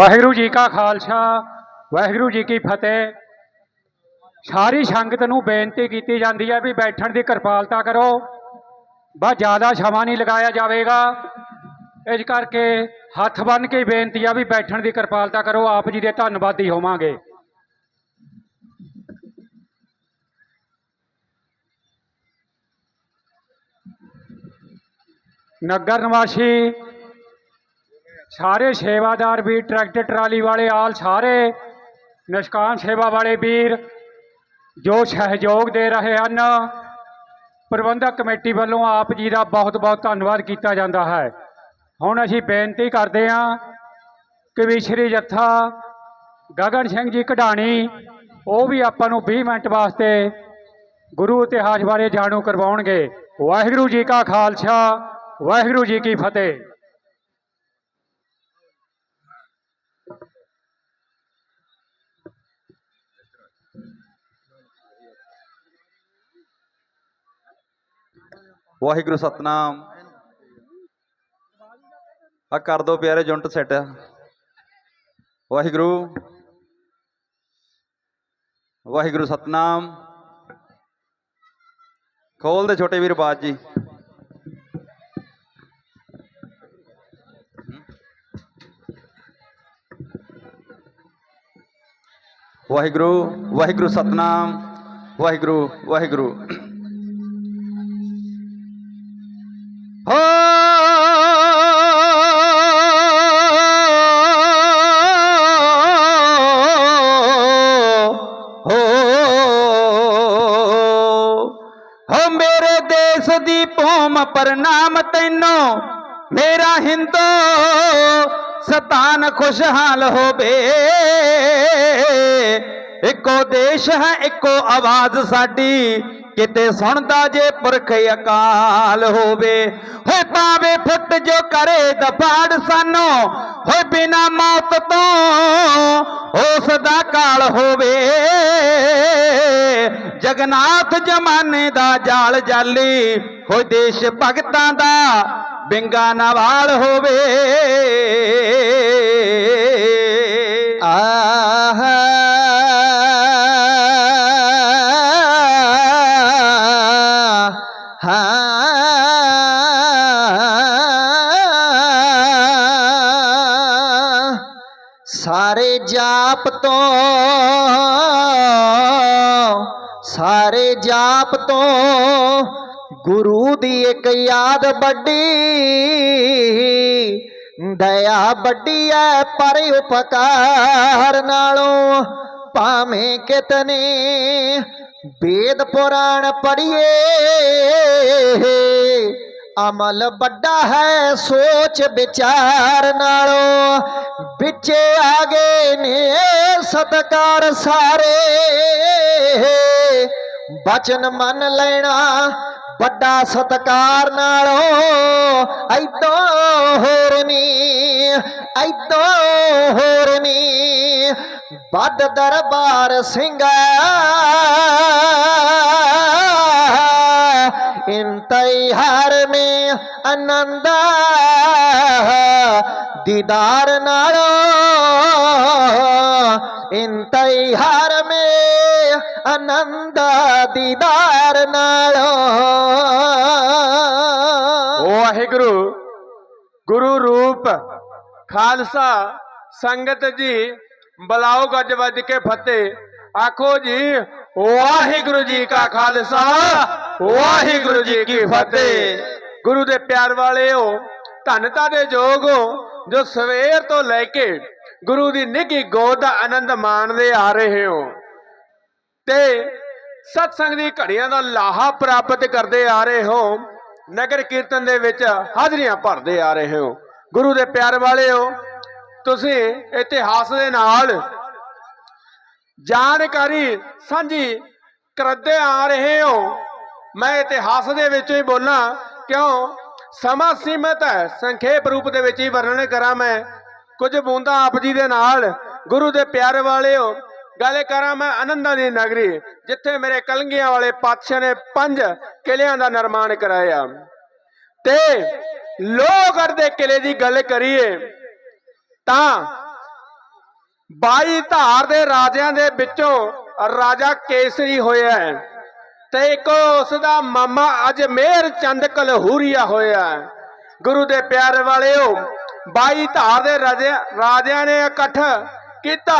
ਵਾਹਿਗੁਰੂ ਜੀ ਕਾ ਖਾਲਸਾ, ਵਾਹਿਗੁਰੂ ਜੀ ਕੀ ਫਤਿਹ। ਸਾਰੀ ਸੰਗਤ ਨੂੰ ਬੇਨਤੀ ਕੀਤੀ ਜਾਂਦੀ ਹੈ ਵੀ ਬੈਠਣ ਦੀ ਕਿਰਪਾਲਤਾ ਕਰੋ। ਬਸ ਜ਼ਿਆਦਾ ਸਮਾਂ ਨਹੀਂ ਲਗਾਇਆ ਜਾਵੇਗਾ। ਇਸ ਕਰਕੇ ਹੱਥ ਬੰਨ ਕੇ ਬੇਨਤੀ ਆ ਵੀ ਬੈਠਣ ਦੀ ਕਿਰਪਾਲਤਾ ਕਰੋ, ਆਪ ਜੀ ਦੇ ਧੰਨਵਾਦੀ ਹੋਵਾਂਗੇ। ਨਗਰ ਨਿਵਾਸੀ ਸਾਰੇ ਸੇਵਾਦਾਰ ਵੀ ਟਰੈਕਟਰ, ਟਰਾਲੀ ਵਾਲੇ, ਆਲ ਸਾਰੇ ਨਿਸ਼ਕਾਮ ਸੇਵਾ ਵਾਲੇ ਵੀਰ ਜੋ ਸਹਿਯੋਗ ਦੇ ਰਹੇ ਹਨ, ਪ੍ਰਬੰਧਕ ਕਮੇਟੀ ਵੱਲੋਂ ਆਪ ਜੀ ਦਾ ਬਹੁਤ ਬਹੁਤ ਧੰਨਵਾਦ ਕੀਤਾ ਜਾਂਦਾ ਹੈ। ਹੁਣ ਅਸੀਂ ਬੇਨਤੀ ਕਰਦੇ ਹਾਂ ਕਿ ਵੀ ਸ਼੍ਰੀ ਜੱਥਾ ਗਗਨ ਸਿੰਘ ਜੀ ਕਢਾਣੀ, ਉਹ ਵੀ ਆਪਾਂ ਨੂੰ 20 ਮਿੰਟ ਵਾਸਤੇ ਗੁਰੂ ਇਤਿਹਾਸ ਬਾਰੇ ਜਾਣੂ ਕਰਵਾਉਣਗੇ। ਵਾਹਿਗੁਰੂ ਜੀ ਕਾ ਖਾਲਸਾ, ਵਾਹਿਗੁਰੂ ਜੀ ਕੀ ਫਤਿਹ। ਵਾਹਿਗੁਰੂ, ਸਤਨਾਮ। ਆ ਕਰ ਦੋ ਪਿਆਰੇ, ਜੁੰਟ ਸੈੱਟ। ਵਾਹਿਗੁਰੂ। ਵਾਹਿਗੁਰੂ, ਸਤਨਾਮ। ਖੋਲ ਦੇ ਛੋਟੇ ਵੀਰ ਬਾਜ ਜੀ। ਵਾਹਿਗੁਰੂ ਵਾਹਿਗੁਰੂ, ਸਤਨਾਮ। ਵਾਹਿਗੁਰੂ ਵਾਹਿਗੁਰੂ। ਦੇਸ਼ ਭੂਮ ਪ੍ਰਣਾਮ ਤੈਨੂੰ। ਮੇਰਾ ਹਿੰਦੂ, ਸਤਾਨ ਖੁਸ਼ਹਾਲ ਹੋਵੇ। ਇੱਕੋ ਦੇਸ਼ ਹੈ, ਇੱਕੋ ਆਵਾਜ਼ ਸਾਡੀ। ਕਿਤੇ ਸੁਣਦਾ ਜੇ ਪੁਰਖ ਅਕਾਲ ਹੋਵੇ, ਹੋਏ ਪਾਵੇ ਫੁੱਟ ਜੋ ਕਰੇ ਦਫਾੜ ਸਾਨੂੰ, ਹੋਏ ਬਿਨਾ ਮੌਤ ਤੋਂ ਉਸ ਦਾ ਕਾਲ ਹੋਵੇ। ਜਗਨਾਥ ਜਮਾਨੇ ਦਾ ਜਾਲ ਜਾਲੀ, ਹੋਏ ਦੇਸ਼ ਭਗਤਾਂ ਦਾ ਬਿੰਗਾ ਨਵਾਲ ਹੋਵੇ। ਆਹ ਜਾਪ ਤੋਂ ਸਾਰੇ ਜਾਪ ਤੋਂ ਗੁਰੂ ਦੀ ਇੱਕ ਯਾਦ ਵੱਡੀ, ਦਇਆ ਵੱਡੀ ਐ ਪਰ ਉਪਕਾਰ ਨਾਲੋਂ ਭਾਵੇਂ ਕਿਤਨੇ ਵੇਦ ਪੁਰਾਣ ਪੜ੍ਹੀਏ। ਅਮਲ ਵੱਡਾ ਹੈ, ਸੋਚ ਵਿਚਾਰ ਨਾਲੋਂ। ਵਿੱਚ ਆ ਗਏ ਨੇ ਸਤਕਾਰ ਸਾਰੇ। ਬਚਨ ਮੰਨ ਲੈਣਾ, ਵੱਡਾ ਸਤਕਾਰ ਨਾਲੋਂ। ਐਦੋਂ ਹੋਰ ਨੀ, ਐਦੋਂ ਹੋਰ ਨੀ। ਵੱਡ ਦਰਬਾਰ ਸਿੰਘਾ ਇੰਤਈ ਹਰ ਮੇ ਆਨੰਦ ਦੀਦਾਰ ਨਾਲੋਂ ਇੰਤਈ ਹਰ ਮੇ ਆਨੰਦ ਵਾਹਿਗੁਰੂ, ਗੁਰੂ ਰੂਪ, ਖਾਲਸਾ, ਸੰਗਤ ਜੀ, ਬਲਾਓ ਗੱਜ ਵੱਜ ਕੇ ਫਤਿਹ। ਆਖੋ ਜੀ, ਵਾਹਿਗੁਰੂ ਜੀ ਕਾ ਖਾਲਸਾ। ਵਾਹਿਗੁਰੂ ਜੀ ਕੀ ਫਤਿਹ। ਗੁਰੂ ਦੇ ਪਿਆਰ ਵਾਲਿਓ ਧੰਨਤਾ ਦੇ ਜੋਗ ਹੋ, ਜੋ ਸਵੇਰ ਤੋਂ ਲੈ ਕੇ ਗੁਰੂ ਦੀ ਨਿੱਘੀ ਗੋਦ ਦਾ ਆਨੰਦ ਮਾਣਦੇ ਆ ਰਹੇ ਹੋ। ਤੇ ਸਤਸੰਗ ਦੀ ਘੜੀਆਂ ਦਾ ਲਾਹਾ ਪ੍ਰਾਪਤ ਕਰਦੇ ਆ ਰਹੇ ਹੋ, ਨਗਰ ਕੀਰਤਨ ਦੇ ਵਿੱਚ ਹਾਜ਼ਰੀਆਂ ਭਰਦੇ ਆ ਰਹੇ ਹੋ। ਗੁਰੂ ਦੇ ਪਿਆਰ ਵਾਲਿਓ, ਤੁਸੀਂ ਇਤਿਹਾਸ ਦੇ ਨਾਲ ਜਾਣਕਾਰੀ ਸਾਂਝੀ ਕਰਦੇ ਆ ਰਹੇ ਹੋ। ਮੈਂ ਇਤਿਹਾਸ ਦੇ ਵਿੱਚੋਂ ਹੀ ਬੋਲਾਂ, ਕਿਉਂ? ਸਮਾਂ ਸੀਮਤ ਹੈ, ਸੰਖੇਪ ਰੂਪ ਦੇ ਵਿੱਚ ਹੀ ਵਰਣਨ ਕਰਾਂ ਮੈਂ। ਕੁਝ ਬੂੰਦਾਂ ਆਪ ਜੀ ਦੇ ਨਾਲ, ਗੁਰੂ ਦੇ ਪਿਆਰ ਵਾਲਿਓ, ਗੱਲ ਕਰਾਂ ਮੈਂ ਆਨੰਦਾਂ ਦੀ ਨਗਰੀ, ਜਿੱਥੇ ਮੇਰੇ ਕਲੰਗੀਆਂ ਵਾਲੇ ਪਾਤਸ਼ਾਹ ਨੇ ਪੰਜ ਕਿਲਿਆਂ ਦਾ ਨਿਰਮਾਣ ਕਰਾਇਆ। ਤੇ ਲੋਹਗੜ੍ਹ ਦੇ ਕਿਲੇ ਦੀ ਗੱਲ ਕਰੀਏ, ਤਾਂ 22 ਧਾਰ ਦੇ ਰਾਜਿਆਂ ਦੇ ਵਿੱਚੋਂ ਰਾਜਾ ਕੇਸਰੀ ਹੋਇਆ ਹੈ। ਤੇ ਇੱਕ ਉਸ ਦਾ ਮਾਮਾ ਅਜਮੇਰ ਚੰਦ ਕਲਹੂਰੀਆ ਹੋਇਆ ਗੁਰੂ ਦੇ ਪਿਆਰ ਵਾਲਿਓ, ਬਾਈ ਧਾਰ ਦੇ ਰਾਜਿਆਂ ਨੇ ਇਕੱਠ ਕੀਤਾ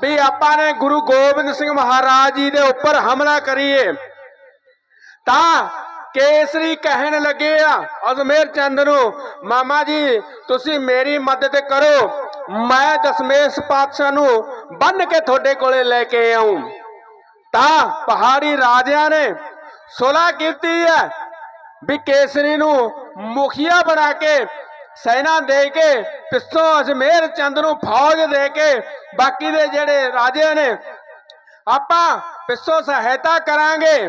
ਵੀ ਆਪਾਂ ਨੇ ਗੁਰੂ ਗੋਬਿੰਦ ਸਿੰਘ ਮਹਾਰਾਜ ਜੀ ਦੇ ਉੱਪਰ ਹਮਲਾ ਕਰੀਏ। ਤਾਂ ਕੇਸਰੀ ਕਹਿਣ ਲੱਗੇ ਆ ਅਜਮੇਰ ਚੰਦ ਨੂੰ, ਮਾਮਾ ਜੀ, ਤੁਸੀਂ ਮੇਰੀ ਮਦਦ ਕਰੋ। ਮੈਂ ਦਸ਼ਮੇਸ਼ ਪਾਤਸ਼ਾਹ ਨੂੰ ਬੰਨ ਕੇ ਤੁਹਾਡੇ ਕੋਲੇ ਲੈ ਕੇ ਆਉਂ ਤਾਂ ਪਹਾੜੀ ਰਾਜਿਆਂ ਨੇ ਸੁਲਾ ਕੀਤੀ ਹੈ ਵੀ ਕੇਸਰੀ ਨੂੰ ਮੁਖੀਆ ਬਣਾ ਕੇ, ਸੈਨਾ ਦੇ ਕੇ, ਪਿੱਛੋਂ ਅਜਮੇਰ ਚੰਦ ਨੂੰ ਫੌਜ ਦੇ ਕੇ, ਬਾਕੀ ਦੇ ਜਿਹੜੇ ਰਾਜੇ ਨੇ, ਆਪਾਂ ਪਿੱਛੋਂ ਸਹਾਇਤਾ ਕਰਾਂਗੇ।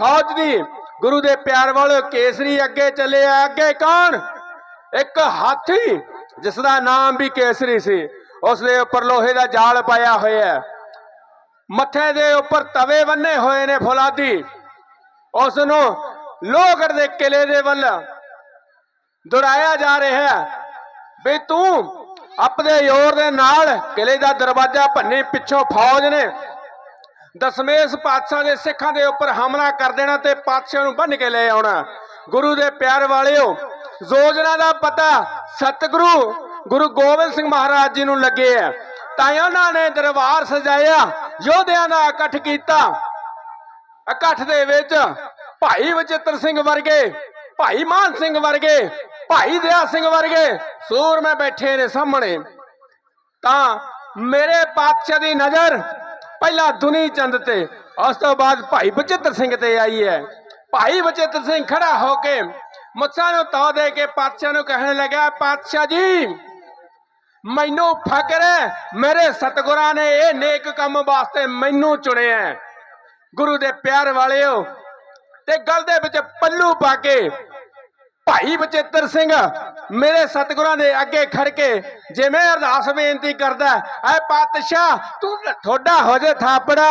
ਫੌਜ ਦੀ, ਗੁਰੂ ਦੇ ਪਿਆਰ ਵਾਲੇ ਕੇਸਰੀ ਅੱਗੇ ਚੱਲੇ ਆ। ਅੱਗੇ ਕੌਣ? ਇੱਕ ਹਾਥੀ ਜਿਸ ਦਾ ਨਾਮ ਵੀ ਕੇਸਰੀ ਸੀ। ਉਸ ਦੇ ਉੱਪਰ ਲੋਹੇ ਦਾ ਜਾਲ ਪਾਇਆ ਹੋਇਆ ਹੈ। ਮੱਥੇ ਦੇ ਉੱਪਰ ਤਵੇ ਬੰਨੇ ਹੋਏ ਨੇ ਫੁਲਾਦੀ। ਉਸ ਨੂੰ ਲੋਹਗੜ ਦੇ ਕਿਲੇ ਦੇ ਵੱਲ ਦੁੜਾਇਆ ਜਾ ਰਿਹਾ ਹੈ। ਵੀ ਤੂੰ ਆਪਣੇ ਜ਼ੋਰ ਦੇ ਨਾਲ ਕਿਲੇ ਦਾ ਦਰਵਾਜ਼ਾ ਭੰਨੀ ਪਿੱਛੋਂ ਫੌਜ ਨੇ ਦਸ਼ਮੇਸ਼ ਪਾਤਸ਼ਾਹ ਦੇ ਸਿੱਖਾਂ ਦੇ ਉੱਪਰ ਹਮਲਾ ਕਰ ਦੇਣਾ ਤੇ ਪਾਤਸ਼ਾਹ ਨੂੰ ਬੰਨ ਕੇ ਲੈ ਆਉਣਾ। ਗੁਰੂ ਦੇ ਪਿਆਰ ਵਾਲਿਓ, ਯੋਜਨਾ ਦਾ ਪਤਾ ਸਤਿਗੁਰੂ ਗੁਰੂ ਗੋਬਿੰਦ ਸਿੰਘ ਮਹਾਰਾਜ ਜੀ ਨੂੰ ਲੱਗੇ ਆ ਤਾਂ ਉਹਨਾਂ ਨੇ ਦਰਬਾਰ ਸਜਾਇਆ। ਯੋਧਿਆਂ ਦਾ ਇਕੱਠ ਕੀਤਾ। ਇਕੱਠ ਦੇ ਵਿੱਚ ਭਾਈ ਵਚਿੱਤਰ ਸਿੰਘ ਵਰਗੇ, ਭਾਈ ਮਾਨ ਸਿੰਘ ਵਰਗੇ, ਭਾਈ ਦਇਆ ਸਿੰਘ ਵਰਗੇ ਸੂਰਮੇ ਬੈਠੇ ਨੇ ਸਾਹਮਣੇ। ਤਾਂ ਮੇਰੇ ਪਾਤਸ਼ਾਹ ਦੀ ਨਜ਼ਰ ਪਹਿਲਾਂ ਦੁਨੀ ਚੰਦ ਤੇ, ਉਸ ਤੋਂ ਬਾਅਦ ਭਾਈ ਬਚਿੱਤਰ ਸਿੰਘ ਤੇ ਆਈ ਹੈ। ਭਾਈ ਬਚਿੱਤਰ ਸਿੰਘ ਖੜਾ ਹੋ ਕੇ ਮੁੱਛਾਂ ਨੂੰ ਤੌ ਦੇ ਕੇ ਪਾਤਸ਼ਾਹ ਨੂੰ ਕਹਿਣ ਲੱਗਾ ਪਾਤਸ਼ਾਹ ਜੀ ਮੈਨੂੰ ਫਕਰ ਹੈ, ਮੇਰੇ ਸਤਿਗੁਰਾਂ ਨੇ ਇਹ ਨੇਕ ਕੰਮ ਵਾਸਤੇ ਮੈਨੂੰ ਚੁਣਿਆ ਹੈ। ਗੁਰੂ ਦੇ ਪਿਆਰ ਵਾਲਿਓ, ਤੇ ਗਲ ਦੇ ਵਿੱਚ ਪੱਲੂ ਪਾ ਕੇ, ਭਾਈ ਬਚੇਤਰ ਸਿੰਘ, ਮੇਰੇ ਸਤਿਗੁਰਾਂ ਦੇ ਅੱਗੇ ਖੜ ਕੇ, ਜਿਵੇਂ ਅਰਦਾਸ ਬੇਨਤੀ ਕਰਦਾ ਐ ਪਾਤਸ਼ਾਹ, ਤੂੰ ਥੋੜਾ ਹੋ ਜੇ ਥਾਪੜਾ,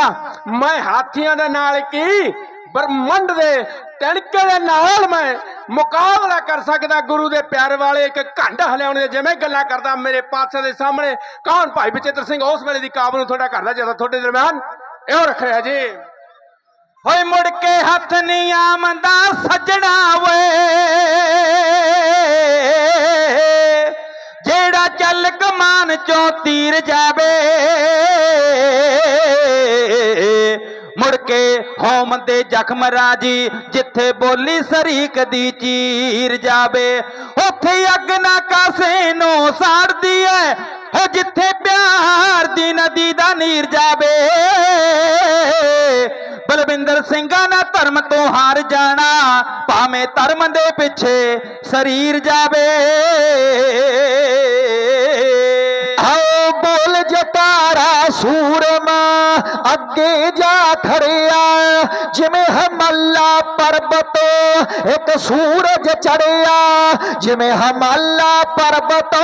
ਮੈਂ ਹਾਥੀਆਂ ਦੇ ਨਾਲ ਕੀ ਬ੍ਰਹਮੰਡ ਦੇ ਤਣਕੇ ਦੇ ਨਾਲ ਮੈਂ ਮੁਕਾਬਲਾ ਕਰ ਸਕਦਾ ਗੁਰੂ ਦੇ ਪਿਆਰ ਵਾਲੇ ਇੱਕ ਘੰਡ ਹਲਿਆਉਣ ਦੇ ਜਿਵੇਂ ਗੱਲਾਂ ਕਰਦਾ ਮੇਰੇ ਪਾਤਸ਼ਾਹ ਦੇ ਸਾਹਮਣੇ। ਕੌਣ ਭਾਈ ਬਚਿੱਤਰ ਸਿੰਘ ਉਸ ਵੇਲੇ ਦੀ ਕਾਬਲ ਨੂੰ ਤੁਹਾਡਾ ਕਰਦਾ ਜਦੋਂ ਤੁਹਾਡੇ ਦਰਮਿਆਨ? ਇਹੋ ਰੱਖ ਰਿਹਾ ਜੀ। ਹੋਏ ਮੁੜ ਕੇ ਹੱਥ ਨਹੀਂ ਆਮਦਾ, ਸੱਜਣਾ ਵੇ ਜਿਹੜਾ ਚੱਲ ਕਮਾਨ ਚੋਂ ਤੀਰ ਜਾਵੇ ਮੁੜ ਕੇ ਹੋਮ ਦੇ ਜ਼ਖਮ ਰਾਜੀ, ਜਿੱਥੇ ਬੋਲੀ ਸਰੀਕ ਦੀ ਚੀਰ ਜਾਵੇ, ਉੱਥੇ ਅੱਗ ਨਾ ਕਾਸੇ ਨੂੰ ਸਾੜਦੀ ਐ ਹੋ ਜਿੱਥੇ ਪਿਆਰ ਦੀ ਨਦੀ ਦਾ ਨੀਰ ਜਾਵੇ। ਬਲਵਿੰਦਰ ਸਿੰਘਾਂ ਨਾ ਧਰਮ ਤੋਂ ਹਾਰ ਜਾਣਾ, ਭਾਵੇਂ ਧਰਮ ਦੇ ਪਿੱਛੇ ਸਰੀਰ ਜਾਵੇ। ਆਓ ਬੋਲ ਜਟਾਰਾ ਸੂਰ ਅੱਗੇ ਜਾ ਖੜਿਆ, ਜਿਵੇਂ ਹਮੱਲਾ ਪਰਬਤ, ਇੱਕ ਸੂਰਜ ਚੜਿਆ। ਜਿਵੇਂ ਹਮੱਲਾ ਪਰਬਤ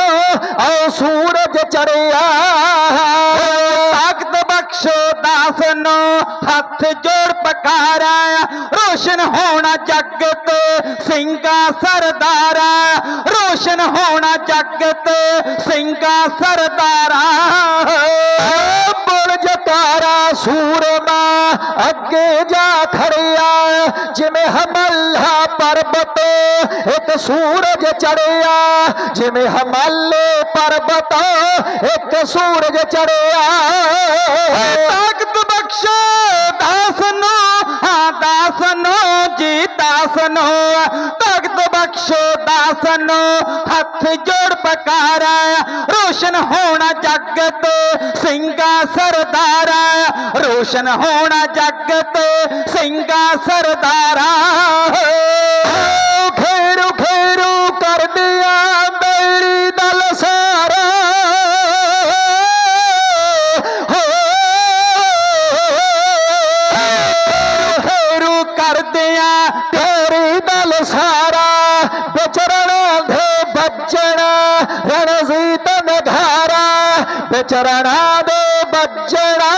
ਆਓ ਸੂਰਜ ਚੜਿਆ। ਤਾਕਤ ਬਖਸ਼ੋ ਦਾਸ ਨੂੰ ਹੱਥ ਜੋੜ ਪਕਾਰਾ ਰੋਸ਼ਨ ਹੋਣਾ ਜਗਤ, ਸਿੰਘਾ ਸਰਦਾਰਾ। ਰੋਸ਼ਨ ਹੋਣਾ ਜਗਤ, ਸਿੰਘਾ ਸਰਦਾਰਾ। ਬੋਲ ਜਤਾਰਾ ਸੂਰਮਾ, ਅੱਗੇ ਜਾ ਖੜਿਆ। ਜਿਵੇਂ ਹਮੱਲਾ ਪਰਬਤ, ਇੱਕ ਸੂਰਜ ਚੜਿਆ। ਜਿਵੇਂ ਹਮੱਲੇ ਪਰਬਤ, ਇੱਕ ਸੂਰਜ ਚੜਿਆ। ਤਾਕਤ ਬਖਸ਼ੋ, ਦਾਸ ਨੂੰ, ਹਾਂ ਦਾਸ ਨੂੰ, ਜੀ ਦਾਸ ਨੂੰ। ਸਾਨੂੰ ਹੱਥ ਜੋੜ ਪਕਾਰ। ਰੋਸ਼ਨ ਹੋਣਾ ਜੱਗ ਤੇ ਸਿੰਘਾ ਸਰਦਾਰਾ। ਰੋਸ਼ਨ ਹੋਣਾ ਜੱਗ ਤੇ ਸਿੰਘਾ ਸਰਦਾਰਾ। ਵਿਚਰਣਾ ਦੇ ਬੱਜਣਾ,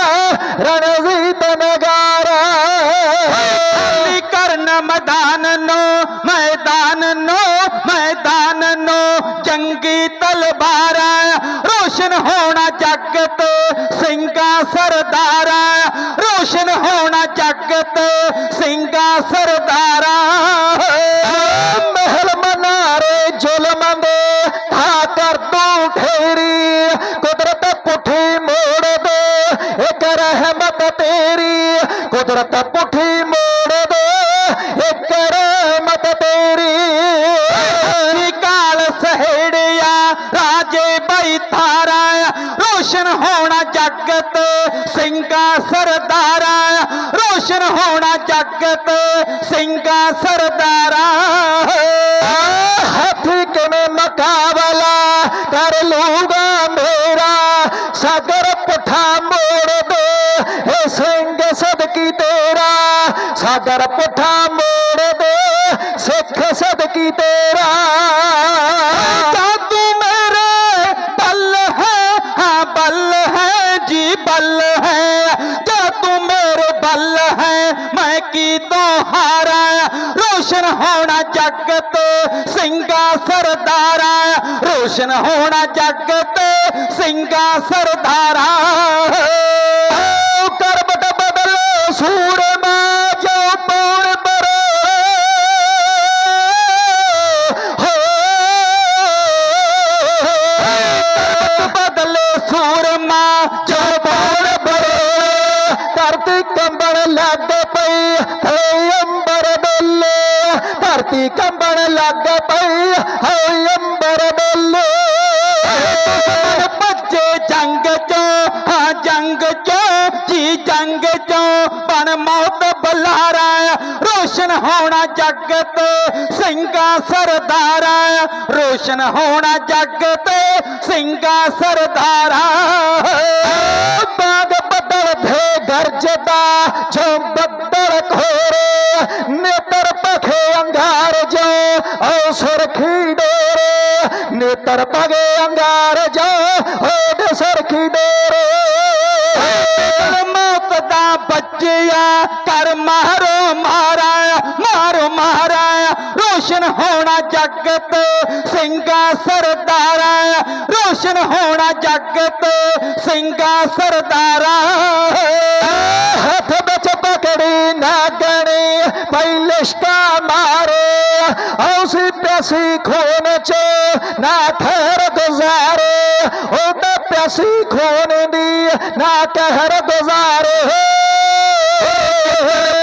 ਰਣਜੀਤ ਨਗਾਰਾ। ਖਾਲੀ ਕਰਨ ਮੈਦਾਨ ਨੂੰ ਮੈਦਾਨ ਨੂੰ ਮੈਦਾਨ ਨੂੰ, ਜੰਗੀ ਤਲਵਾਰਾ। ਰੋਸ਼ਨ ਹੋਣਾ ਜੱਗ ਤੇ ਸਿੰਘਾ ਸਰਦਾਰਾ। ਰੋਸ਼ਨ ਹੋਣਾ ਜੱਗ ਤੇ ਸਿੰਘਾ ਸਰਦਾਰਾ। ਕੁਦਰਤ ਪੁੱਠੀ ਮੋੜ ਦੇ, ਇੱਕ ਰਹਿਮਤ ਤੇਰੀ। ਨਿਕਾਲ ਸਹੇੜਿਆ, ਰਾਜੇ ਬਈ ਥਾਰਾ ਰੋਸ਼ਨ ਹੋਣਾ ਜੱਗ ਤੇ ਸਿੰਘਾ ਸਰਦਾਰਾ। ਰੋਸ਼ਨ ਹੋਣਾ ਜੱਗ ਤੇ ਸਿੰਘਾ ਸਰਦਾਰਾ। ਹਾਥੀ ਕਿਵੇਂ ਮੁਕਾਬਲਾ ਕਰ ਲੂਗਾ ਮੇਰਾ। ਸਾਗਰ ਪੁੱਠਾ ਮੋੜ ਦੇ ਇਹ ਸਿੰਘ ਸਦਕੀ ਤੇਰਾ ਸਾਗਰ ਪੁੱਠਾ ਮੋੜ ਦੇ ਸਿੱਖ ਸਦਕੀ ਤੇਰਾ ਤਾਂ ਤੂੰ ਮੇਰੇ ਬਲ ਹੈ ਹਾਂ ਬਲ ਹੈ ਜੀ ਬਲ ਹੈ ਜਾਂ ਤੂੰ ਮੇਰੇ ਬਲ ਹੈ ਮੈਂ ਕੀ ਤੋਂ ਹਾਰਾ ਰੋਸ਼ਨ ਹੋਣਾ ਜੱਗ ਤੇ ਸਿੰਘਾ ਸਰਦਾਰਾ ਰੋਸ਼ਨ ਹੋਣਾ ਜੱਗ ਤੇ ਸਿੰਘਾ ਧਰਤੀ ਕੰਬਣ ਲੱਗ ਪਈ ਹੈ ਅੰਬਰ ਬੱਲੇ ਭੱਜੇ ਜੰਗ ਚੋਂ ਹਾਂ ਜੰਗ ਚੋਂ ਜੀ ਜੰਗ ਚੋਂ ਬਣ ਮੌਤ ਬੁਲਾਰਾ ਰੋਸ਼ਨ ਹੋਣਾ ਜੱਗ ਤੇ ਸਿੰਘਾ ਸਰਦਾਰਾ ਰੋਸ਼ਨ ਹੋਣਾ ਜੱਗ ਤੇ ਸਿੰਘਾ ਸਰਦਾਰਾ ਬਾਗ ਬੱਦਲ ਭੇ ਗਰਜਦਾ ਜੋ ਡੋਰੇ ਨੇਤਰ ਪਗੇ ਅੰਗਾਰ ਜੋ ਓਡ ਸੁਰਖੀ ਡੋਰੇ। ਮੌਤ ਦਾ ਬੱਜਿਆ ਕਰ ਮਾਰੋ ਮਾਰਾ ਮਾਰੋ ਮਾਰਾ ਰੋਸ਼ਨ ਹੋਣਾ ਜੱਗ ਤੇ ਸਿੰਘਾ ਸਰਦਾਰਾ। ਰੋਸ਼ਨ ਹੋਣਾ ਜੱਗ ਤੇ ਸਿੰਘਾ ਸਰਦਾਰਾ। ਹੱਥ ਵਿੱਚ ਪਕੜੀ ਨਾਗਣੀ ਪਈ ਲਿਸ਼ਕਾ ਮਾਰੇ ਔਸੀ ਪਿਆਸੀ ਖੂਨ ਚ ਨਾ ਠਹਿਰ ਗੁਜ਼ਾਰੇ ਉਹ ਤਾਂ ਪਿਆਸੀ ਖੂਨ ਦੀ ਨਾ ਕਹਿਰ ਗੁਜ਼ਾਰੇ।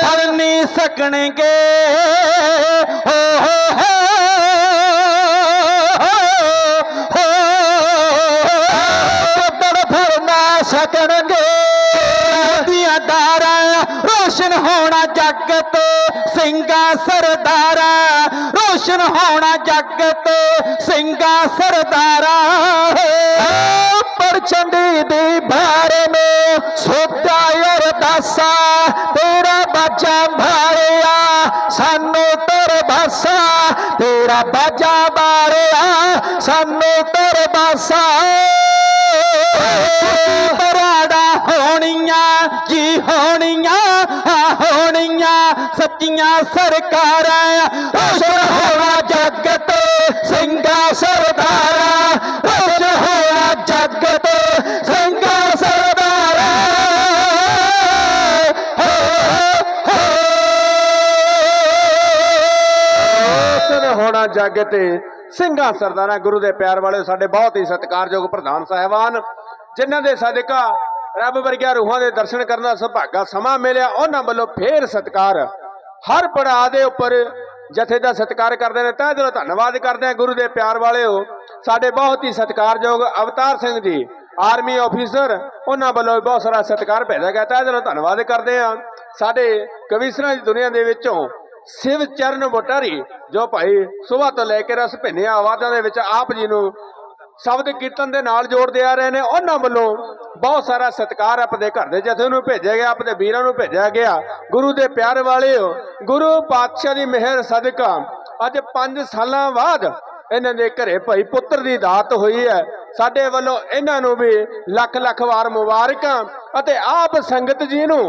ਫੜ ਨਹੀਂ ਸਕਣਗੇ ਹੋ ਹੋ ਸਕਣਗੇ ਦੀਆਂ ਦਾਰਾਂ ਰੋਸ਼ਨ ਹੋਣਾ ਜੱਗ ਤੇ ਸਿੰਘਾ ਸਰਦਾਰਾ ਰੋਸ਼ਨ ਹੋਣਾ ਜੱਗ ਤੇ ਸਿੰਘਾ ਸਰਦਾਰਾ ਪਰ ਚੰਡੀ ਦੀ ਬਾਰ ਨੂੰ ਸੋਧਾ ਅਰਦਾਸਾ ਤੇਰਾ ਬਾਜਾ ਮਾਰਿਆ ਸਾਨੂੰ ਤੇਰ ਬਾਸਾ ਤੇਰਾ ਬਾਜਾ ਮਾਰਿਆ ਸਾਨੂੰ ਤੇਰ ਬਾਸਾ ਬਰਾੜਾ ਹੋਣੀਆਂ ਜੀ ਹਾਂ ਹੋਣੀਆਂ। ਸੱਚੀਆਂ ਸਰਕਾਰਾਂ, ਰੋਸ਼ਨ ਹੋਣਾ ਜੱਗ ਤੇ ਸਿੰਘਾ ਸਰਦਾਰਾ, ਰੋਸ਼ਨ ਹੋਣਾ ਜੱਗ ਸਿੰਘਾ ਸਰਦਾਰਾ। ਰੋਸ਼ਨ ਹੋਣਾ ਜੱਗ ਤੇ ਸਰਦਾਰਾਂ, ਗੁਰੂ ਦੇ ਪਿਆਰ ਵਾਲੇ ਸਾਡੇ ਬਹੁਤ ਹੀ ਸਤਿਕਾਰਯੋਗ ਪ੍ਰਧਾਨ ਸਾਹਿਬਾਨ, ਜਿਨ੍ਹਾਂ ਦੇ ਸਦਕਾ ਰੱਬ ਵਰਗਿਆ ਰੂਹਾਂ ਦੇ ਦਰਸ਼ਨ ਕਰਨ ਸੁਭਾਗਾ ਸਮਾਂ ਮਿਲਿਆ, ਉਹਨਾਂ ਵੱਲੋਂ ਫੇਰ ਸਤਿਕਾਰ। ਹਰ ਪੜਾਅ ਦੇ ਉੱਪਰ ਜਥੇ ਦਾ ਸਤਿਕਾਰ ਕਰਦੇ ਨੇ, ਤਹਿ ਦਿਲੋਂ ਧੰਨਵਾਦ ਕਰਦੇ ਹਾਂ ਗੁਰੂ ਦੇ ਪਿਆਰ ਵਾਲਿਓ। ਸਾਡੇ ਬਹੁਤ ਹੀ ਸਤਿਕਾਰਯੋਗ ਅਵਤਾਰ ਸਿੰਘ ਜੀ, ਆਰਮੀ ਆਫੀਸਰ, ਉਹਨਾਂ ਵੱਲੋਂ ਬਹੁਤ ਸਾਰਾ ਸਤਿਕਾਰ ਭੇਜਿਆ ਗਿਆ ਤਾਂ ਦਿਲੋਂ ਧੰਨਵਾਦ ਕਰਦੇ ਹਾਂ ਸਾਡੇ ਕਵੀਸ਼ਰਾਂ ਦੀ ਦੁਨੀਆ ਦੇ ਵਿੱਚੋਂ ਸਿਵ ਚਰਨ ਵਟਾਰੀ ਜੋ ਭਾਈ ਸੁਬਾਹ ਤੋਂ ਲੈ ਕੇ ਰਸ ਭਿੰਨੀਆਂ ਆਵਾਜ਼ਾਂ ਦੇ ਵਿੱਚ ਆਪ ਜੀ ਨੂੰ ਸ਼ਬਦ ਕੀਰਤਨ ਦੇ ਨਾਲ ਜੋੜਦੇ ਆ ਰਹੇ ਨੇ। ਉਹਨਾਂ ਵੱਲੋਂ ਬਹੁਤ ਸਾਰਾ ਸਤਿਕਾਰ ਆਪਣੇ ਘਰ ਦੇ ਜਥੇ ਨੂੰ ਭੇਜਿਆ ਗਿਆ, ਆਪਣੇ ਵੀਰਾਂ ਨੂੰ ਭੇਜਿਆ ਗਿਆ। ਗੁਰੂ ਦੇ ਪਿਆਰ ਵਾਲਿਓ, ਗੁਰੂ ਪਾਤਸ਼ਾਹ ਦੀ ਮਿਹਰ ਸਦਕਾ ਅੱਜ 5 ਸਾਲਾਂ ਬਾਅਦ ਇਹਨਾਂ ਦੇ ਘਰੇ ਭਾਈ ਪੁੱਤਰ ਦੀ ਦਾਤ ਹੋਈ ਹੈ। ਸਾਡੇ ਵੱਲੋਂ ਇਹਨਾਂ ਨੂੰ ਵੀ ਲੱਖ ਲੱਖ ਵਾਰ ਮੁਬਾਰਕਾਂ ਅਤੇ ਆਪ ਸੰਗਤ ਜੀ ਨੂੰ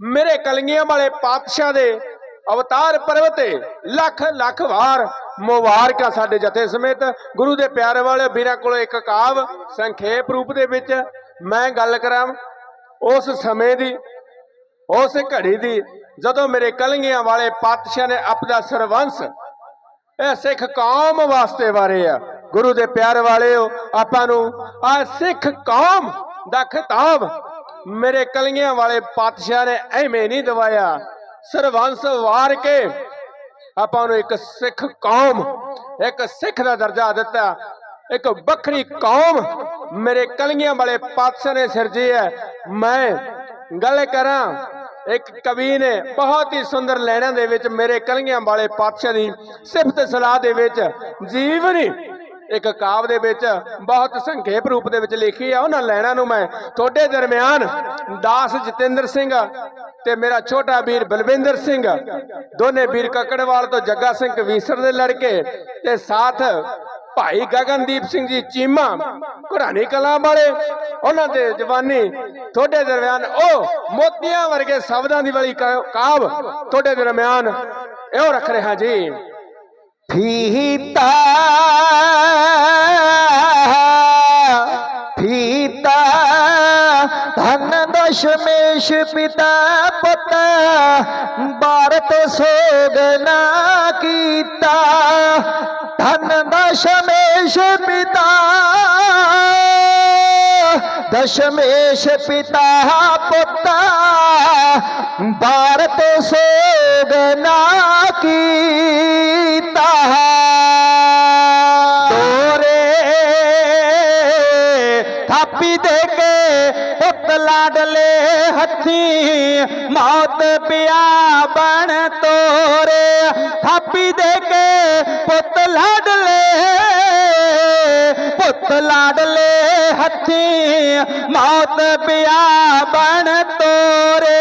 ਮੇਰੇ ਕਲਗੀਆਂ ਵਾਲੇ ਪਾਤਸ਼ਾਹ ਦੇ ਅਵਤਾਰ ਪਰਵ ਤੇ ਲੱਖ ਲੱਖ ਵਾਰ ਮੁਬਾਰਕਾਂ ਸਾਡੇ ਜਥੇ ਸਮੇਤ। ਗੁਰੂ ਦੇ ਪਿਆਰੇ ਵਾਲੇ ਵੀਰਾਂ ਕੋਲ ਇੱਕ ਕਾਵ ਸੰਖੇਪ ਰੂਪ ਦੇ ਵਿੱਚ ਮੈਂ ਗੱਲ ਕਰਾਂ। ਉਸ ਸਮੇਂ ਦੀ, ਉਸ ਘੜੀ ਦੀ ਜਦੋਂ ਮੇਰੇ ਕਲਗੀਆਂ ਵਾਲੇ ਪਾਤਸ਼ਾਹ ਨੇ ਆਪਦਾ ਸਰਵੰਸ ਇਹ ਸਿੱਖ ਕੌਮ ਵਾਸਤੇ ਵਾਰੇ ਆ। ਗੁਰੂ ਦੇ ਪਿਆਰ ਵਾਲਿਓ, ਆਪਾਂ ਨੂੰ ਆ ਸਿੱਖ ਕੌਮ ਦਾ ਖਿਤਾਬ ਮੇਰੇ ਕਲਗੀਆਂ ਵਾਲੇ ਪਾਤਸ਼ਾਹ ਨੇ ਐਵੇਂ ਨਹੀਂ ਦਵਾਇਆ। ਸਰਵੰਸ ਵਾਰ ਕੇ ਆਪਾਂ ਨੂੰ ਇੱਕ ਸਿੱਖ ਕੌਮ, ਇੱਕ ਸਿੱਖ ਦਾ ਦਰਜਾ ਦਿੱਤਾ। ਇੱਕ ਵੱਖਰੀ ਕੌਮ ਮੇਰੇ ਕਲੀਆਂ ਵਾਲੇ ਪਾਤਸ਼ਾਹ ਨੇ ਸਿਰਜੀ ਹੈ। ਮੈਂ ਗੱਲ ਕਰਾਂ, ਇੱਕ ਕਵੀ ਨੇ ਬਹੁਤ ਹੀ ਸੁੰਦਰ ਲੈਣਾਂ ਦੇ ਵਿੱਚ ਮੇਰੇ ਕਲੀਆਂ ਵਾਲੇ ਪਾਤਸ਼ਾਹ ਦੀ ਸਿਫਤ ਸਲਾਹ ਦੇ ਵਿੱਚ ਜੀਵਨੀ ਇੱਕ ਕਾਵ ਦੇ ਵਿੱਚ ਬਹੁਤ ਸੰਖੇਪ ਰੂਪ ਦੇ ਵਿੱਚ ਲਿਖੀ ਆ, ਉਹਨਾਂ ਲੈਣਾਂ ਨੂੰ ਮੈਂ। ਤੁਹਾਡੇ ਦਰਮਿਆਨ ਦਾਸ ਜਤਿੰਦਰ ਸਿੰਘ ਤੇ ਮੇਰਾ ਛੋਟਾ ਵੀਰ ਬਲਵਿੰਦਰ ਸਿੰਘ। ਦੋਨੇ ਵੀਰ ਕਕੜਵਾਲ ਤੋਂ ਜੱਗਾ ਸਿੰਘ ਕਵੀਸਰ ਦੇ ਲੜਕੇ ਤੇ ਸਾਥ ਭਾਈ ਗਗਨਦੀਪ ਸਿੰਘ ਜੀ ਚੀਮਾ ਘੁਰਾਣੀ ਕਲਾਂ ਵਾਲੇ। ਉਹਨਾਂ ਦੇ ਜਵਾਨੀ ਤੁਹਾਡੇ ਦਰਮਿਆਨ, ਉਹ ਮੋਤੀਆਂ ਵਰਗੇ ਸ਼ਬਦਾਂ ਦੀ ਵਾਲੀ ਕਾ- ਕਾਵ ਤੁਹਾਡੇ ਦਰਮਿਆਨ ਇਹੋ ਰੱਖ ਰਿਹਾ ਜੀ। ਫੀਤਾ ਫੀਤਾ ਧਨ ਦਸ਼ਮੇਸ਼ ਪਿਤਾ ਪੁੱਤ ਭਾਰਤ ਸੋਗਨਾ ਕੀਤਾ। ਧਨ ਦਸ਼ਮੇਸ਼ ਪਿਤਾ ਦਸ਼ਮੇਸ਼ ਪਿਤਾ ਪੁੱਤ, ਭਾਰਤ ਸੋਗਨਾ ਕੀਤਾ। ਤੋਰੇ ਥਾਪੀ ਦੇ ਕੇ ਪੁੱਤ ਲਾਡਲੇ ਹੱਥੀ, ਮੌਤ ਪਿਆ ਬਣ ਤੋਰੇ। ਥਾਪੀ ਦੇ ਕੇ ਪੁੱਤ ਲਾਡਲੇ ਪੁੱਤ ਲਾਡਲੇ ਹੱਥੀ ਮੌਤ ਪਿਆ ਬਣ ਤੋਰੇ।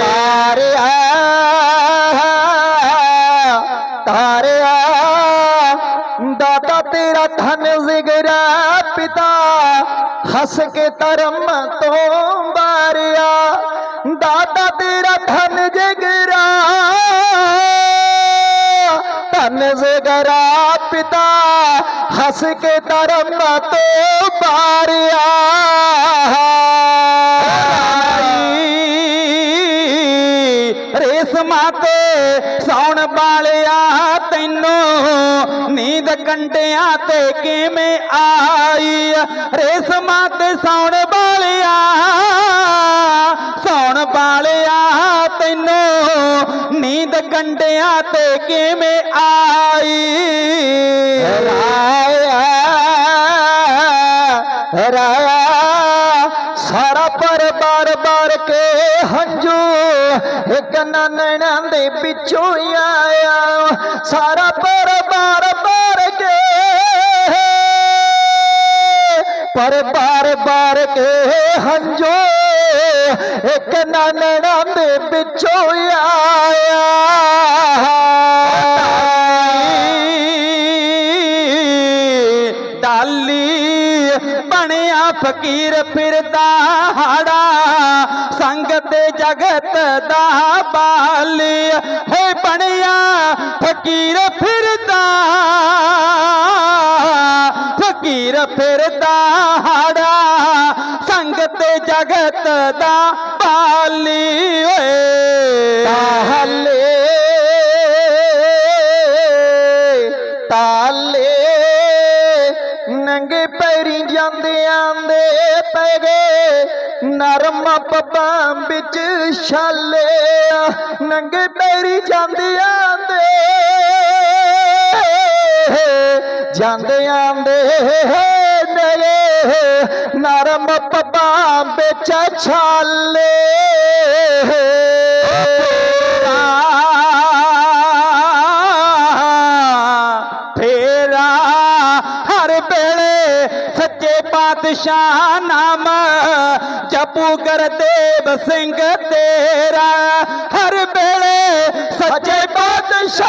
ਤਾਰਿਆ ਤਾਰਿਆ, ਦਾਤਾ ਤੇਰਾ ਧਨ ਜ਼ਿਗਰਾ ਪਿਤਾ, ਹੱਸ ਕੇ ਧਰਮ ਤੋਂ ਬਾਰਿਆ ਦਾਤਾ ਤੇਰਾ ਧਨ ਜਿਗ ਹੱਸ ਕੇ ਧਰਮ ਤੋਂ ਬਾਰਿਆ ਰੇਸਮਾ ਤੇ ਸੌਣ ਬਾਲਿਆ ਤੈਨੂੰ ਨੀਂਦ ਕੰਡਿਆਂ ਤੇ ਕਿਵੇਂ ਆਈ? ਰੇਸਮਾ ਤੇ ਸੌਣ ਬਾਲਿਆ ਸੌਣ ਬਾਲਿਆ ਤੈਨੂੰ ਨੀਂਦ ਕੰਡਿਆਂ ਤੇ ਕਿਵੇਂ ਆਈ? ਰਾਇਆ ਰਾਇਆ, ਸਾਰਾ ਪਰ ਬਾਰ ਬਾਰ ਕੇ ਹੰਝੂ ਇੱਕ ਨਨਣਾ ਦੇ ਪਿੱਛੋਂ ਹੀ ਆਇਆ। ਸਾਰਾ ਪਰ ਬਾਰ ਬਾਰ ਪਰ ਬਾਰ ਬਾਰ ਕੇ ਹੰਝੋ, ਇੱਕ ਨਨਣਾ ਦੇ ਪਿੱਛੋਂ ਆਇਆ। ਡਾਲੀ ਬਣਿਆ ਫਕੀਰ ਫਿਰਦਾ ਹਾੜਾ ਜਗਤ ਦਾ ਬਾਲੀ ਹੈ ਬਣਿਆ, ਫਕੀਰ ਫਿਰਦਾ ਫਕੀਰ ਫਿਰਦਾ ਹਾੜਾ, ਸੰਗਤ ਜਗਤ ਦਾ ਬਾਲੀ ਓਏ। ਤਾਹਲੇ ਤਾਲੇ ਨੰਗੇ ਪੈਰੀ ਜਾਂਦਿਆਂ ਦੇ ਪੈ ਗਏ ਨਰਮ ਪੱਬਾਂ ਵਿੱਚ ਛਾਲੇ ਨੰਗੇ ਪੈਰੀ ਜਾਂਦਿਆਂ ਦੇ। ਜਾਂਦਿਆਂ ਦੇ ਨਗੇ ਨਰਮ ਪੱਬਾਂ ਵਿੱਚ ਛਾਲੇ। ਪਾਤਸ਼ਾਹ ਨਾਮ ਜਪੂ ਕਰਦੇਵ ਸਿੰਘ ਤੇਰਾ। ਹਰ ਵੇਲੇ ਸੱਚੇ ਪਾਤਸ਼ਾਹ।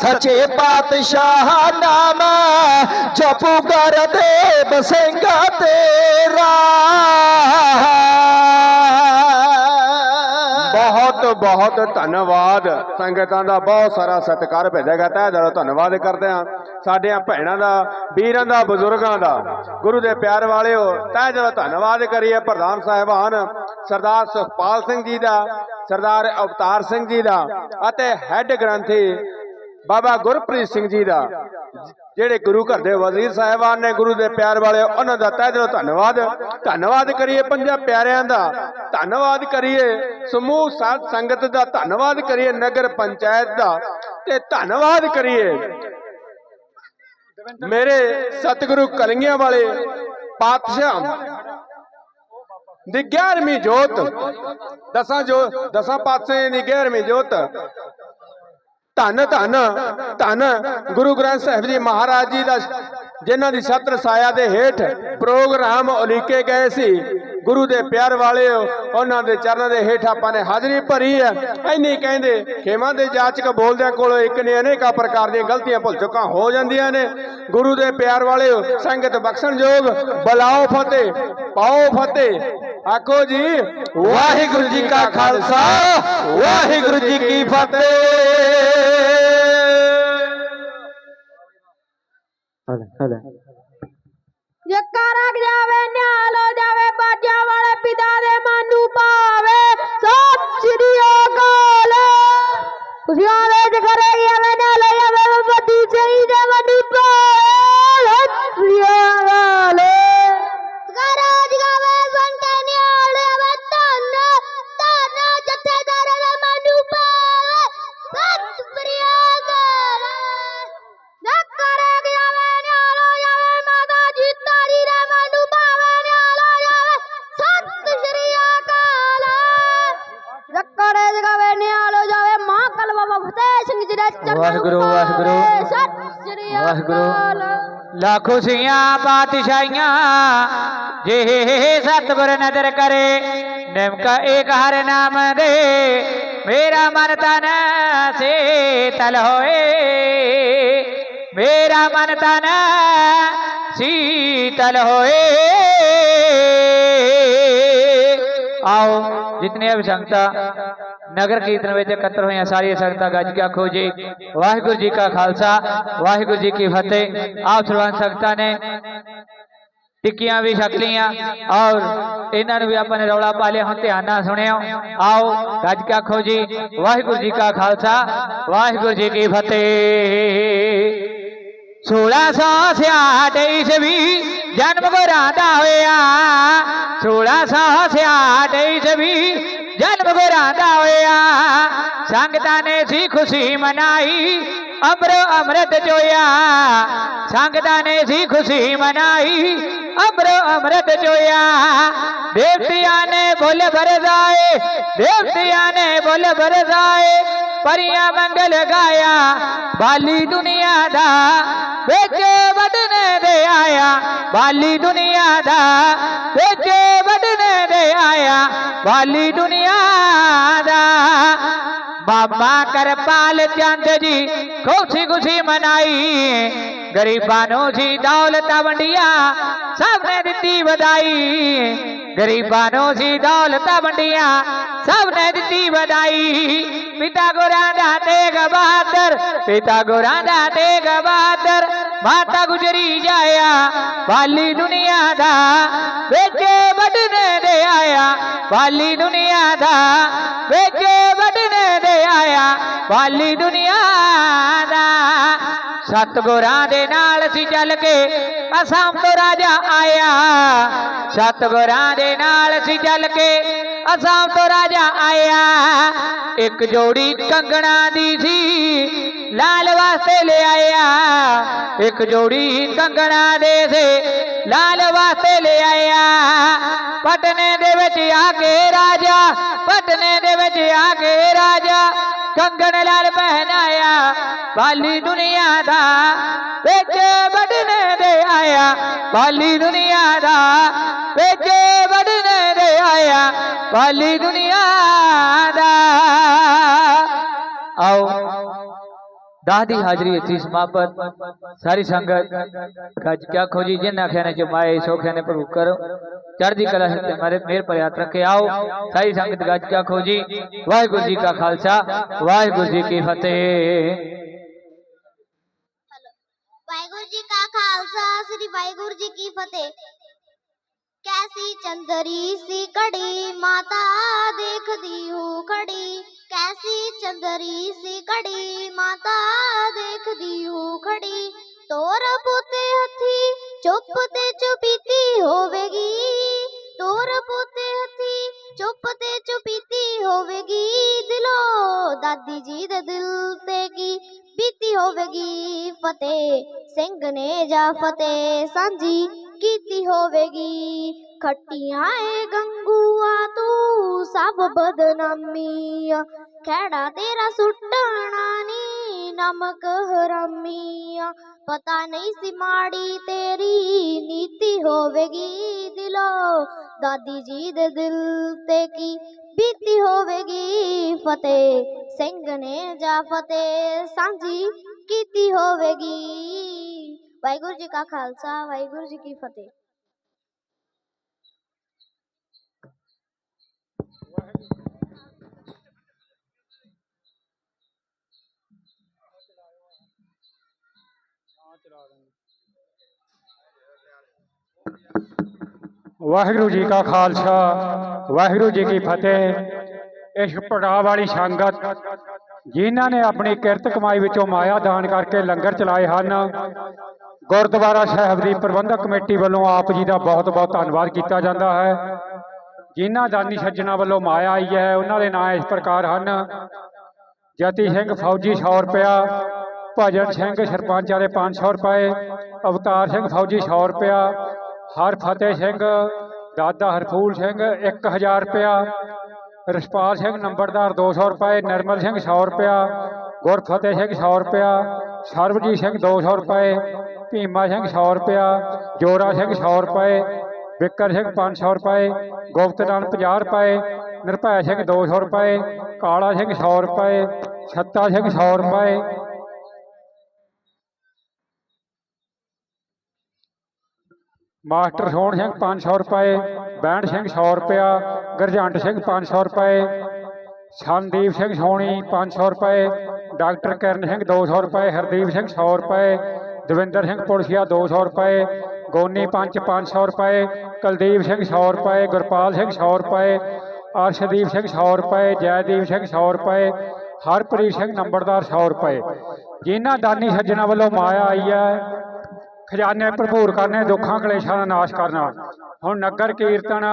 ਸੱਚੇ ਪਾਤਸ਼ਾਹ ਨਾਮ, ਜਪੂ ਕਰਦੇਵ ਸਿੰਘ ਤੇਰਾ। ਬਹੁਤ ਧੰਨਵਾਦ। ਸੰਗਤਾਂ ਦਾ ਬਹੁਤ ਸਾਰਾ ਸਤਿਕਾਰ ਭੇਜੇਗਾ ਤਹਿ ਦਿਲੋਂ ਧੰਨਵਾਦ ਕਰਦੇ ਹਾਂ। ਸਾਡਿਆਂ ਭੈਣਾਂ ਦਾ, ਵੀਰਾਂ ਦਾ, ਬਜ਼ੁਰਗਾਂ ਦਾ, ਗੁਰੂ ਦੇ ਪਿਆਰ ਵਾਲਿਓ, ਤਹਿ ਦਿਲੋਂ ਧੰਨਵਾਦ ਕਰੀਏ ਪ੍ਰਧਾਨ ਸਾਹਿਬਾਨ, ਸਰਦਾਰ ਸੁਖਪਾਲ ਸਿੰਘ ਜੀ ਦਾ, ਸਰਦਾਰ ਅਵਤਾਰ ਸਿੰਘ ਜੀ ਦਾ ਅਤੇ ਹੈੱਡ ਗ੍ਰੰਥੀ ਬਾਬਾ ਗੁਰਪ੍ਰੀਤ ਸਿੰਘ ਜੀ ਦਾ, ਜਿਹੜੇ ਗੁਰੂ ਘਰ ਦੇ ਵਜ਼ੀਰ ਸਾਹਿਬਾਨ ਨੇ, ਗੁਰੂ ਦੇ ਪਿਆਰ ਵਾਲੇ, ਉਹਨਾਂ ਦਾ ਤਹਿ ਦਿਲੋਂ ਧੰਨਵਾਦ। ਧੰਨਵਾਦ ਕਰੀਏ ਪੰਜਾਂ ਪਿਆਰਿਆਂ ਦਾ, ਧੰਨਵਾਦ ਕਰੀਏ ਸਮੂਹ ਸਾਧ ਸੰਗਤ ਦਾ, ਧੰਨਵਾਦ ਕਰੀਏ ਨਗਰ ਪੰਚਾਇਤ ਦਾ ਤੇ ਧੰਨਵਾਦ ਕਰੀਏ ਮੇਰੇ ਸਤਿਗੁਰੂ ਕਲੰਗੀਆਂ ਵਾਲੇ ਪਾਤਸ਼ਾਹ ਦੀ 11ਵੀਂ ਜੋਤ। ਦਸਾਂ ਜੋ ਦਸਾਂ ਪਾਤਸ਼ਾਹਾਂ ਦੀ 11ਵੀਂ ਜੋਤ। ਧੰਨ ਧੰਨ ਧੰਨ ਗੁਰੂ ਗ੍ਰੰਥ ਸਾਹਿਬ ਜੀ ਮਹਾਰਾਜ ਜੀ ਦਾ ਜਿਨ੍ਹਾਂ ਦੀ ਛਤਰ ਛਾਇਆ ਦੇ ਹੇਠ ਪ੍ਰੋਗਰਾਮ ਉਲੀਕੇ ਗਏ ਸੀ, ਗੁਰੂ ਦੇ ਪਿਆਰ ਵਾਲਿਓ, ਉਹਨਾਂ ਦੇ ਚਰਨਾਂ ਦੇ ਹੇਠ ਆਪਾਂ ਨੇ ਹਾਜ਼ਰੀ ਭਰੀ ਹੈ। ਐਨੀ ਕਹਿੰਦੇ, ਖੇਮਾਂ ਦੇ ਜਾਚਕ ਬੋਲਦਿਆਂ ਕੋਲੋਂ ਇੱਕ ਨੇ ਅਨੇਕਾਂ ਪ੍ਰਕਾਰ ਦੀਆਂ ਗਲਤੀਆਂ ਭੁੱਲ ਚੁੱਕਾ, ਹੋ ਜਾਂਦੀਆਂ ਨੇ। ਗੁਰੂ ਦੇ ਪਿਆਰ ਵਾਲਿਓ, ਸੰਗਤ ਬਖਸ਼ਣ ਯੋਗ, ਬਲਾਓ ਫਤਿਹ, ਪਾਓ ਫਤਿਹ। ਆਖੋ ਜੀ, ਵਾਹਿਗੁਰੂ ਜੀ ਕਾ ਖਾਲਸਾ, ਵਾਹਿਗੁਰੂ ਜੀ ਕੀ ਫਤਿਹ। ਜੱਕਾ ਰੱਖ ਜਾਵੇ, ਨਿਹਾਲ ਹੋ ਜਾਵੇ, ਬਾਜਾਂ ਵਾਲੇ ਪਿਤਾ ਦੇ ਮਨ ਨੂੰ ਭਾਵੇ। ਸਤਿ ਸ੍ਰੀ ਅਕਾਲ। ਖੁਸ਼ੀਆਂ ਵਿੱਚ ਕਰੇਗੀ ਐਵੇਂ ਨਾਲ ਜਾਵੇ ਵੱਡੀ ਸਹੀ ਦੇ ਮਨ ਭਾਵੇ ਲੱਖੋ ਸੀਆਂ ਪਾਤਸ਼ਾਹੀਆਂ ਜੇ ਸਤਿਗੁਰ ਨਦਰ ਕਰੇ, ਨਿਮਕਾ ਏਕ ਹਰ ਨਾਮ ਦੇ, ਮੇਰਾ ਮਨ ਤਨ ਤਲ ਹੋਏ। ਮੇਰਾ ਮਨ ਤਨ ਸੀਤਲ ਹੋਏ। ਆਓ, ਜਿਤਨੇ ਅਭ ਸੰਗਤਾਂ ਨਗਰ ਕੀਰਤਨ ਵਿੱਚ ਇਕੱਤਰ ਹੋਈਆਂ ਸਾਰੀਆਂ ਸੰਗਤਾਂ ਗੱਜ ਕੇ ਆਖੋ ਜੀ, ਵਾਹਿਗੁਰੂ ਜੀ ਕਾ ਖਾਲਸਾ, ਵਾਹਿਗੁਰੂ ਜੀ ਕੀ ਫਤਿਹ। ਆਪ ਸਰਵੰਤ ਸੰਗਤਾਂ ਨੇ ਟਿੱਕੀਆਂ ਵੀ ਛਕ ਲਈਆਂ ਔਰ ਇਹਨਾਂ ਨੂੰ ਵੀ ਆਪਾਂ ਨੇ ਰੌਲਾ ਪਾ ਲਿਆ, ਹੁਣ ਧਿਆਨ ਨਾਲ ਸੁਣਿਓ। ਆਓ, ਗੱਜ ਕੇ ਆਖੋ ਜੀ, ਵਾਹਿਗੁਰੂ ਜੀ ਕਾ ਖਾਲਸਾ, ਵਾਹਿਗੁਰੂ ਜੀ ਕੀ ਫਤਿਹ। 1666 ਈਸਵੀ ਜਨਮ ਗੁਰਾਂ ਦਾ ਹੋਇਆ। 1666 ਈਸਵੀ ਜਨਮ ਗੁਰਾਂ ਦਾ ਹੋਇਆ ਸੰਗਤਾਂ ਨੇ ਸੀ ਖੁਸ਼ੀ ਮਨਾਈ ਅਮਰ ਅੰਮ੍ਰਿਤ ਜੋਇਆ ਸੰਗਤਾਂ ਨੇ ਸੀ ਖੁਸ਼ੀ ਮਨਾਈ ਅਮਰ ਅੰਮ੍ਰਿਤ ਜੋਇਆ ਦੇਵਤਿਆਂ ਨੇ ਬੋਲ ਵਰਦਾਏ ਦੇਵਤਿਆਂ ਨੇ ਬੋਲ ਵਰਦਾਏ ਪਰੀਆਂ ਮੰਗਲ ਗਾਇਆ ਬਾਲੀ ਦੁਨੀਆ ਦਾ ਵਿੱਚ ਵਡਨੇ ਦੇ ਆਇਆ ਬਾਲੀ ਦੁਨੀਆ ਵਾਲੀ ਵਿੱਚ ਦੁਨੀਆ ਦਾ ਬਾਬਾ ਕਰਪਾਲ ਚੰਦ ਜੀ ਖੁਸ਼ੀ ਖੁਸ਼ੀ ਮਨਾਈ। ਗਰੀਬਾਂ ਨੂੰ ਜੀ ਦੌਲਤਾਂ ਵੰਡੀਆਂ ਸਭ ਨੇ ਦਿੱਤੀ ਵਧਾਈ। ਗਰੀਬਾਂ ਨੂੰ ਜੀ ਦੌਲਤਾਂ ਵੰਡੀਆਂ ਸਭ ਨੇ ਦਿੱਤੀ ਵਧਾਈ। ਪਿਤਾ ਗੁਰਾਂ ਦਾ ਤੇਗ ਬਹਾਦਰ, ਪਿਤਾ ਗੁਰਾਂ ਦਾ ਤੇਗ ਬਹਾਦਰ, ਮਾਤਾ ਗੁਜਰੀ ਜਾਇਆ ਵਾਲੀ ਦੁਨੀਆ ਦਾ ਵਿੱਚ ਵੱਡਨੇ ਦੇ ਆਇਆ ਵਾਲੀ ਦੁਨੀਆ ਦਾ ਵਿੱਚ ਵੱਡਨੇ ਦੇ ਆਇਆ ਵਾਲੀ ਦੁਨੀਆ ਦਾ ਸਤਗੁਰਾਂ ਦੇ ਨਾਲ ਸੀ ਚੱਲ ਕੇ ਅਸਾਮ ਤੋਂ ਰਾਜਾ ਆਇਆ। ਸਤਗੁਰਾਂ ਦੇ ਨਾਲ ਸੀ ਚੱਲ ਕੇ ਅਸਾਮ ਤੋਂ ਰਾਜਾ ਆਇਆ। ਇੱਕ ਜੋੜੀ ਕੰਗਣਾ ਦੀ ਸੀ, ਲਾਲ ਵਾਸਤੇ ਲਿਆਇਆ ਇੱਕ ਜੋੜੀ ਕੰਗਣਾ ਦੇ ਸੇ, ਲਾਲ ਵਾਸਤੇ ਲਿਆਇਆ ਪਟਨੇ ਦੇ ਵਿੱਚ ਆ ਕੇ ਰਾਜਾ, ਪਟਨੇ ਦੇ ਵਿੱਚ ਆ ਕੇ ਰਾਜਾ। ਕੰਗਣ ਲਾਲ ਪਹਿਨਾਇਆ, ਬਾਲੀ ਦੁਨੀਆ ਦਾ, ਵਿੱਚ ਵੜਨੇ ਦੇ ਆਇਆ, ਬਾਲੀ ਦੁਨੀਆ ਦਾ, ਵਿੱਚ ਵੜਨੇ ਦੇ ਆਇਆ, ਬਾਲੀ ਦੁਨੀਆ ਦਾ। ਆਓ ਦਾਹ ਦੀ ਹਾਜ਼ਰੀ ਇੱਥੇ ਸਮਾਪਤ। ਸਾਰੀ ਸੰਗਤ ਗੱਜ ਕਿਆ ਖੋਜੀ ਜਿਨ੍ਹਾਂ ਖਿਆਨੇ ਚ ਮਾਏ, ਸੋਖਿਆ ਨੇ ਪ੍ਰਭੂ ਕਰੋ। ਚੜ੍ਹਦੀ ਕਲਾ ਹੈ ਤੇ ਮਾਰੇ ਮੇਰ ਪਰ ਯਾਤਰਾ ਕੇ ਆਓ ਸਾਰੀ ਸੰਗਤ ਗੱਜ ਕਿਆ ਖੋਜੀ ਵਾਹਿਗੁਰੂ ਜੀ ਕਾ ਖਾਲਸਾ ਵਾਹਿਗੁਰੂ ਜੀ ਕੀ ਫਤਿਹ ਵਾਹਿਗੁਰੂ ਜੀ ਕਾ ਖਾਲਸਾ ਸ੍ਰੀ ਵਾਹਿਗੁਰੂ ਜੀ ਕੀ ਫਤਿਹ ਕੈਸੀ ਚੰਦਰੀ ਸੀ ਘੜੀ ਮਾਤਾ ਦੇਖਦੀ ਹੂੰ ਖੜੀ ਕੈਸੀ ਚੰਦਰੀ ਸੀ ਘੜੀ ਮਾਤਾ ਦੇਖਦੀ ਹੂੰ ਖੜੀ ਤੋਰ ਪੋਤੇ ਹੱਥੀ ਚੁੱਪ ਤੇ ਚੁਪੀਤੀ ਹੋਵੇਗੀ ਹੋਵੇਗੀ ਦਿਲੋਂ ਦਾਦੀ ਜੀ ਦੇ ਦਿਲ ਤੇ ਕੀ ਬੀਤੀ ਹੋਵੇਗੀ ਫਤਿਹ, ਸਿੰਘ ਨੇ ਜਾ ਫਤਿਹ ਸਾਂਝੀ ਕੀਤੀ ਹੋਵੇਗੀ। ਖੱਟੀਆਂ ਏ ਗੰਗੂਆ, ਤੂੰ ਸਭ ਬਦਨਾਮੀ ਆ। ਤੇਰਾ ਸੁੱਟਣਾ ਨੀ। ਨਮਕ ਹਰਾਮੀ ਪਤਾ ਨਹੀਂ ਸੀ ਮਾੜੀ ਤੇਰੀ ਨੀਤੀ ਹੋਵੇਗੀ ਦਿਲੋਂ। ਦਾਦੀ ਜੀ ਦੇ ਦਿਲ ਤੇ ਕੀ ਬੀਤੀ ਹੋਵੇਗੀ ਫਤਿਹ? ਸਿੰਘ ਨੇ ਜਾ ਫਤਿਹ ਸਾਂਝੀ ਕੀਤੀ ਹੋਵੇਗੀ? ਵਾਹਿਗੁਰੂ ਜੀ ਕਾ ਖਾਲਸਾ, ਵਾਹਿਗੁਰੂ ਜੀ ਕੀ ਫਤਿਹ। ਵਾਹਿਗੁਰੂ ਵਾਹਿਗੁਰੂ ਜੀ ਕਾ ਖਾਲਸਾ, ਵਾਹਿਗੁਰੂ ਜੀ ਕੀ ਫਤਿਹ। ਇਸ ਪੜਾਅ ਵਾਲੀ ਸੰਗਤ, ਜਿਨ੍ਹਾਂ ਨੇ ਆਪਣੀ ਕਿਰਤ ਕਮਾਈ ਵਿੱਚੋਂ ਮਾਇਆ ਦਾਨ ਕਰਕੇ ਲੰਗਰ ਚਲਾਏ ਹਨ, ਗੁਰਦੁਆਰਾ ਸਾਹਿਬ ਦੀ ਪ੍ਰਬੰਧਕ ਕਮੇਟੀ ਵੱਲੋਂ ਆਪ ਜੀ ਦਾ ਬਹੁਤ ਬਹੁਤ ਧੰਨਵਾਦ ਕੀਤਾ ਜਾਂਦਾ ਹੈ। ਜਿਨ੍ਹਾਂ ਦਾਨੀ ਸੱਜਣਾ ਵੱਲੋਂ ਮਾਇਆ ਆਈ ਹੈ, ਉਹਨਾਂ ਦੇ ਨਾਂ ਇਸ ਪ੍ਰਕਾਰ ਹਨ। ਜਤੀ ਸਿੰਘ ਫੌਜੀ 100 ਰੁਪਇਆ, ਭਜਨ ਸਿੰਘ ਸਰਪੰਚ ਵਾਲੇ 500 ਰੁਪਏ, ਅਵਤਾਰ ਸਿੰਘ ਫੌਜੀ 100 ਰੁਪਇਆ ਹਰ ਫਤਿਹ ਸਿੰਘ, ਦਾਦਾ ਹਰਫੂਲ ਸਿੰਘ 1000 ਰੁਪਇਆ। ਰਸਪਾਲ ਸਿੰਘ ਨੰਬਰਦਾਰ 200 ਰੁਪਏ, ਨਰਮਲ ਸਿੰਘ 100 ਰੁਪਇਆ, ਗੁਰਫਤਿਹ ਸਿੰਘ 100 ਰੁਪਇਆ, ਸਰਬਜੀਤ ਸਿੰਘ 200 ਰੁਪਏ, ਭੀਮਾ ਸਿੰਘ 100 ਰੁਪਇਆ, ਜੋਰਾ ਸਿੰਘ 100 ਰੁਪਏ, ਵਿਕਰ ਸਿੰਘ 500 ਰੁਪਏ ਗੁਪਤਦਾਨ 50 ਰੁਪਏ, ਨਿਰਭੈ ਸਿੰਘ 200 ਰੁਪਏ, ਕਾਲਾ ਸਿੰਘ 100 ਰੁਪਏ, ਛੱਤਾ ਸਿੰਘ 100 ਰੁਪਏ ਮਾਸਟਰ ਸੋਹਣ ਸਿੰਘ 500 ਰੁਪਏ ਬੈਂਡ ਸਿੰਘ 100 ਰੁਪਇਆ ਗਰਜੰਟ ਸਿੰਘ 500 ਰੁਪਏ ਸੰਦੀਪ ਸਿੰਘ ਸੋਹਣੀ 500 ਰੁਪਏ ਡਾਕਟਰ ਕਿਰਨ ਸਿੰਘ 200 ਰੁਪਏ ਹਰਦੀਪ ਸਿੰਘ 100 ਰੁਪਏ ਦਵਿੰਦਰ ਸਿੰਘ ਪੁਲਸੀਆ 200 ਰੁਪਏ ਗੋਨੀ ਪੰਚ 500 ਰੁਪਏ ਕੁਲਦੀਪ ਸਿੰਘ 100 ਰੁਪਏ ਗੁਰਪਾਲ ਸਿੰਘ 100 ਰੁਪਏ ਅਰਸ਼ਦੀਪ ਸਿੰਘ 100 ਰੁਪਏ ਜੈਦੀਪ ਸਿੰਘ 100 ਰੁਪਏ ਹਰਪ੍ਰੀਤ ਸਿੰਘ ਨੰਬਰਦਾਰ 100 ਰੁਪਏ ਜਿਨ੍ਹਾਂ ਦਾਨੀ ਸੱਜਣਾ ਵੱਲੋਂ ਮਾਇਆ ਆਈ ਹੈ ਖਜ਼ਾਨੇ ਭਰਪੂਰ ਕਰਨੇ ਦੁੱਖਾਂ ਕਲੇਸ਼ਾਂ ਦਾ ਨਾਸ਼ ਕਰਨਾ। ਹੁਣ ਨਗਰ ਕੀਰਤਨ